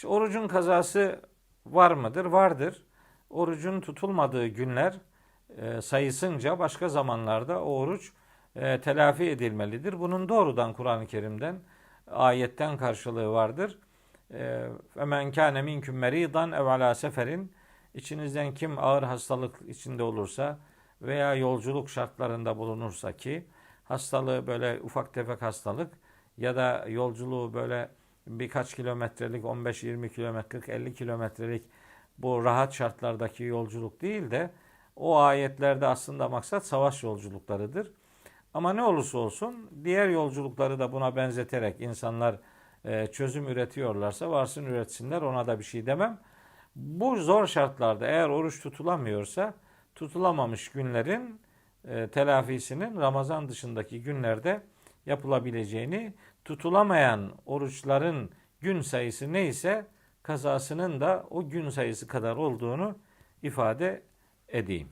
İşte orucun kazası var mıdır? Vardır. Orucun tutulmadığı günler e, sayısınca başka zamanlarda o oruç e, telafi edilmelidir. Bunun doğrudan Kur'an-ı Kerim'den ayetten karşılığı vardır. Femen kâne minküm meridan ev alâ seferin İçinizden kim ağır hastalık içinde olursa veya yolculuk şartlarında bulunursa ki hastalığı böyle ufak tefek hastalık ya da yolculuğu böyle birkaç kilometrelik 15-20 kilometrelik 50 kilometrelik bu rahat şartlardaki yolculuk değil de o ayetlerde aslında maksat savaş yolculuklarıdır. Ama ne olursa olsun diğer yolculukları da buna benzeterek insanlar e, çözüm üretiyorlarsa varsın üretsinler ona da bir şey demem. Bu zor şartlarda eğer oruç tutulamıyorsa tutulamamış günlerin e, telafisinin Ramazan dışındaki günlerde yapılabileceğini, tutulamayan oruçların gün sayısı neyse kazasının da o gün sayısı kadar olduğunu ifade edeyim.